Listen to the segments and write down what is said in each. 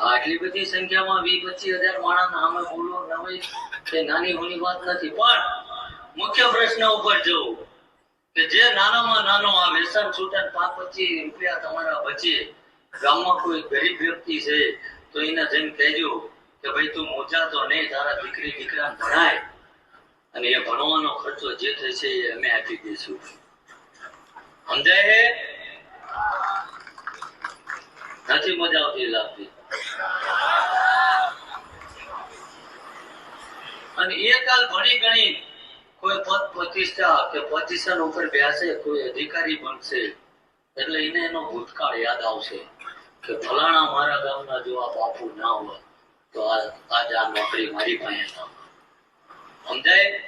આટલી બધી સંખ્યામાં વીસ, પચીસ હજાર માણસ સામે બોલો નવી કે નાની હોની વાત નથી. પણ મુખ્ય પ્રશ્ન ઉપર જવું કે જે નાનામાં નાનો આ વ્યસન છૂટન પાંચ, પચીસ રૂપિયા તમારા બચે. ગામમાં કોઈ ગરીબ વ્યક્તિ છે, તો એને જઈને કહેજો કે ભાઈ, તું મોજા તો નહીં, તારા દીકરી દીકરા ભણાય. અને એ ભણવાનો ખર્ચો જે થશે એ અમે આપી દઈશું. સમજાય નથી મજા આવતી લાગતી. અને એ કાલ ભણી ગણી કોઈ પદ પ્રતિષ્ઠા કે પોઝિશન ઉપર બેસે, કોઈ અધિકારી બનશે, એટલે એને એનો ભૂતકાળ યાદ આવશે કે ફલાણા મારા ગામના જો આ બાપુ ના હોય, તો આજ આ નોકરી મારી પાસે ના સમજાય?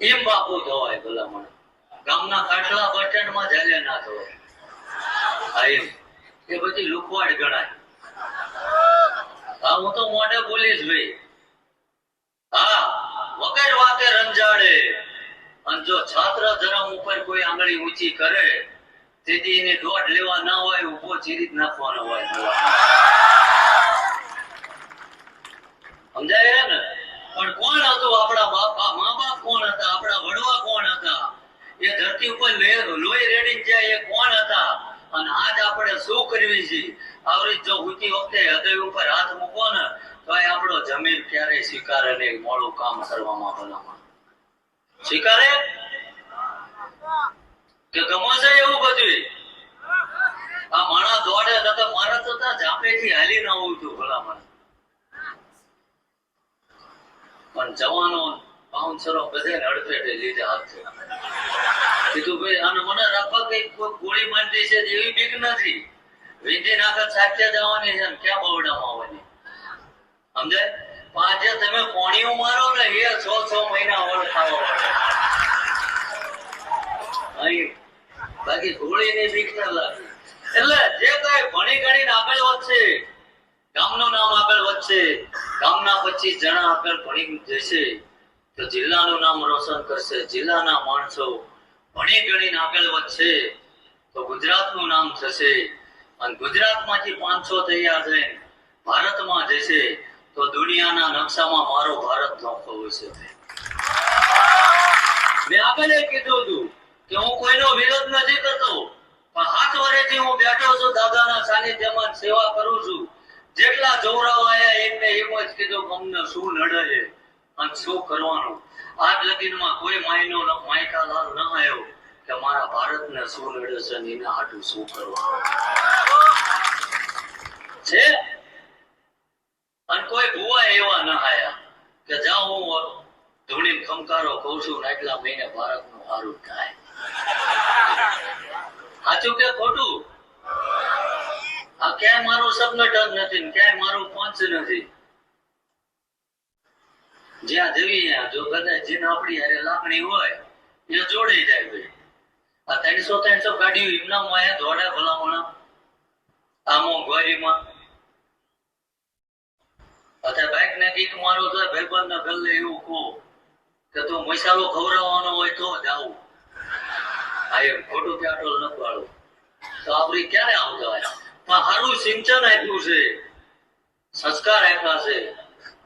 એમ બાપુ થવાય ભલામણ. ગામના કાટલા બસ સ્ટેન્ડમાં ચાલે ના થવાય હા, એમ. એ બધી લુકવાડ ગણાય. હું તો મોઢે બોલીશ ભાઈ. હા, વગર વાતે રંજાડે. અને જો છાત્ર ધર્મ ઉપર કોઈ આંગળી ઊંચી કરે, તેથી એને દોઢ લેવા ના હોય ઊભો ચીરી નાખવાનો હોય. સમજાય ને? પણ કોણ હતું? આપણા બાપા મા બાપ કોણ હતા? આપણા વડવા કોણ હતા? એ ધરતી ઉપર લોહી રેડી જાય એ કોણ હતા? અને આજ આપણે શું કરવી છે? આવરી જો ઊંચી વખતે હૃદય ઉપર હાથ મૂકો ને આપણો જમીન ક્યારે સ્વીકારે ને મોડું કામ કરવામાં ભલામણ સ્વીકારે? કે ગમો છે એવું બધું આ માણસ દોડે નકર મારે તો ત્યાં ઝાંપેથી હાલી ના હતું ભલામણ પણ જવાનો બાઉન્સરો બધે અડફેટે લીધે હાથ કીધું, ભાઈ અને મને રાખવા કઈ કોઈ ગોળી મારી છે એવી બીક નથી. વિધિ નાખત સાચે જવાની છે ક્યાં બવડામાં આવવાની? સમજાય? પાંચે તમે કોણીઓ મારો ને, એ છ છ મહિના વળ. ખાવા બાકી ગોળીની બીક ના લાગે. એટલે જે કઈ ભણી ગણીને આગળ વધશે, ગામનું નામ આગળ વધશે, ગામના પચીસ જણા આગળ ભણી જશે, તો જિલ્લાનું નામ રોશન કરશે. જિલ્લાના માણસો ભણી ગણીને આગળ વધશે, તો ગુજરાતનું નામ થશે. અને ગુજરાતમાંથી પાંચસો તૈયાર થઈને ભારતમાં જશે. તો દુનિયાના નકશામાં મારો ભારત નોખો છે મેં આગળ કીધું હતું કે હું કોઈનો વિરોધ નથી કરતો, પણ હાથ વરેથી હું બેઠો છું, દાદાના સાનિધ્યમાં સેવા કરું છું. જેટલા જોરાઓ આવ્યા એમને એમ જ કીધું અમને શું નડે અને શું કરવાનું. આજ લગીનમાં કોઈ માયનો માયકાલાલ માયકા લાલ ન આવ્યો કે મારા ભારતને શું નડે છે એના હાટું શું કરવાનું. છે? કોઈ ભુવા એવા ન આયા કે જા હું ધૂણી ખમકારો કઉ છું ને એટલા મહિને ભારતનું સારું થાય. સાચું કે ખોટું? આ ક્યાંય મારું સબમિટર નથી ક્યાંય મારું પંચ નથી. જ્યાં જવી જો કદાચ જેને આપણી હારે લાગણી હોય એ જોડાઈ જાય ભાઈ. આ ત્રણસો ત્રણસો ગાડીઓ એમના માયા દોડે ભલામણ. આ મોંઘવારીમાં ને કીક મારો તો ભાઈબંધ ને ગલ્લે એવું કહો કે તું મસાલો ખવડાવવાનો હોય તો જાવું આ એમ ખોટું પેટ્રોલ ન પાડું તો આપડી ક્યારે આવતા પણ સારું સિંચન આપ્યું છે. સંસ્કાર આપ્યા છે.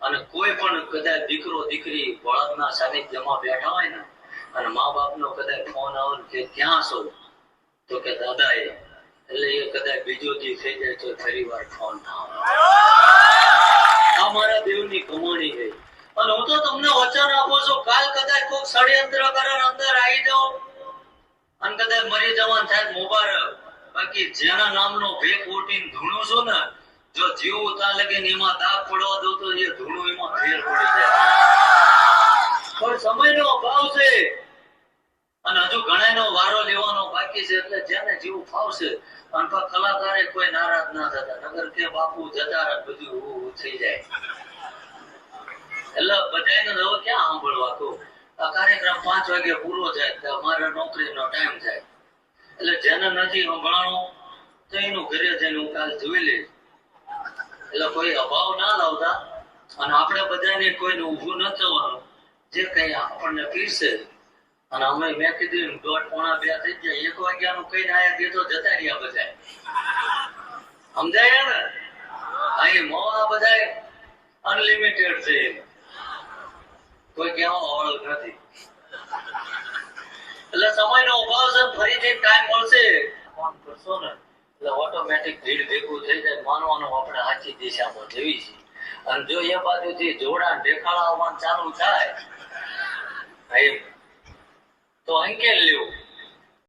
અને કોઈ પણ કદાચ દીકરો, દીકરી બળદના સાનિધ્યમાં બેઠા હોય ને, અને મા બાપનો કદાચ ફોન આવે કે ક્યાં છો? તો કે દાદા એટલે એ કદાચ બીજો દી થઈ જાય તો ફરી વાર ફોન ના આવે દેવની કમાણી છે. અને હું તો તમને વચન આપું છું, કાલ કદાચ કોઈક ષડયંત્ર કરે અંદર આવી જાઓ અને કદાચ મરી જવાનું થાય, મુબારક. બાકી જેના નામનો ભેગ ઉઠીને ધૂણું છું ને, જો જીવું ત્યાં લગીને એમાં દાગ પડવા દો તો એ ધૂણું એમાં ફેર પડી જાય. પણ સમયનો અભાવ છે. અને હજુ ઘણાનો વારો લેવાનો બાકી છે, એટલે જેને જીવું ફાવશે અને કલાકારે કોઈ નારાજ ના થતા. નગર કે બાપુ જતા બધું થઈ જાય. એટલે બધાને હવે ક્યાં તો આ કાર્યક્રમ પાંચ વાગે પૂરો થાય તો અમારે નોકરીનો ટાઈમ થાય. એટલે જેને નથી સંભળાણું, તો એનું ઘરે જઈને હું કાલ જોઈ લઈશ. એટલે કોઈ અભાવ ના લાવતા. અને આપણે બધાને કોઈને ઊભું ન થવાનું. જે કઈ આપણને પીરશે અને અમે મેં કીધું દોઢ પોણા બે થઈ ગયા. એક વાગ્યાનું કઈ આયા તો જતા રહ્યા બધા સમજાય ને? અનલિમિટેડ છે. કોઈ કહેવામાં વાળું નથી. એટલે સમયનો અભાવ છે ફરીથી ટાઈમ મળશે. ફોન કરશો ને, એટલે ઓટોમેટિક ભીડ ભેગું થઈ જાય. માનવાનું આપણે સાચી દિશામાં જવી છે અને જો એ બાજુથી જોડાણ દેખાડાવવાનું ચાલુ થાય તો અંકેલ લેવું?